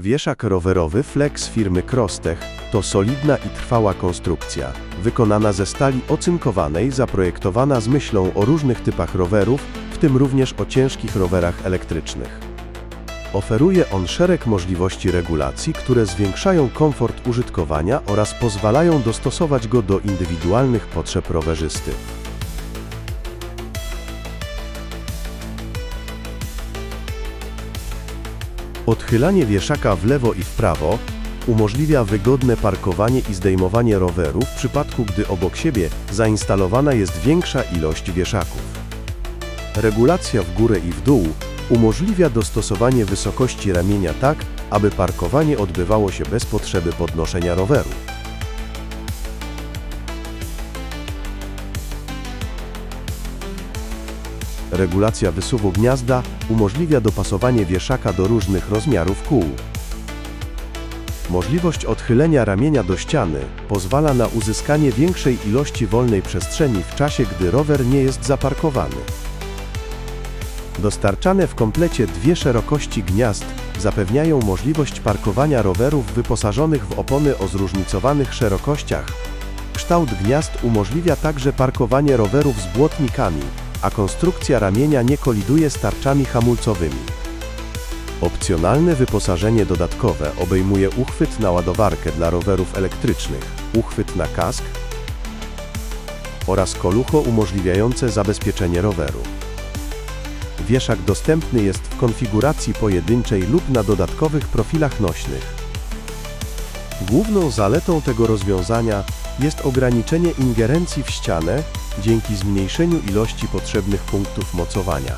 Wieszak rowerowy Flex firmy Crosstech to solidna i trwała konstrukcja, wykonana ze stali ocynkowanej, zaprojektowana z myślą o różnych typach rowerów, w tym również o ciężkich rowerach elektrycznych. Oferuje on szereg możliwości regulacji, które zwiększają komfort użytkowania oraz pozwalają dostosować go do indywidualnych potrzeb rowerzysty. Odchylanie wieszaka w lewo i w prawo umożliwia wygodne parkowanie i zdejmowanie roweru w przypadku, gdy obok siebie zainstalowana jest większa ilość wieszaków. Regulacja w górę i w dół umożliwia dostosowanie wysokości ramienia tak, aby parkowanie odbywało się bez potrzeby podnoszenia roweru. Regulacja wysuwu gniazda umożliwia dopasowanie wieszaka do różnych rozmiarów kół. Możliwość odchylenia ramienia do ściany pozwala na uzyskanie większej ilości wolnej przestrzeni w czasie, gdy rower nie jest zaparkowany. Dostarczane w komplecie dwie szerokości gniazd zapewniają możliwość parkowania rowerów wyposażonych w opony o zróżnicowanych szerokościach. Kształt gniazd umożliwia także parkowanie rowerów z błotnikami, a konstrukcja ramienia nie koliduje z tarczami hamulcowymi. Opcjonalne wyposażenie dodatkowe obejmuje uchwyt na ładowarkę dla rowerów elektrycznych, uchwyt na kask oraz kolucho umożliwiające zabezpieczenie roweru. Wieszak dostępny jest w konfiguracji pojedynczej lub na dodatkowych profilach nośnych. Główną zaletą tego rozwiązania jest ograniczenie ingerencji w ścianę dzięki zmniejszeniu ilości potrzebnych punktów mocowania.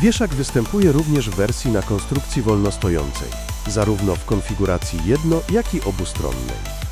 Wieszak występuje również w wersji na konstrukcji wolnostojącej, zarówno w konfiguracji jedno, jak i obustronnej.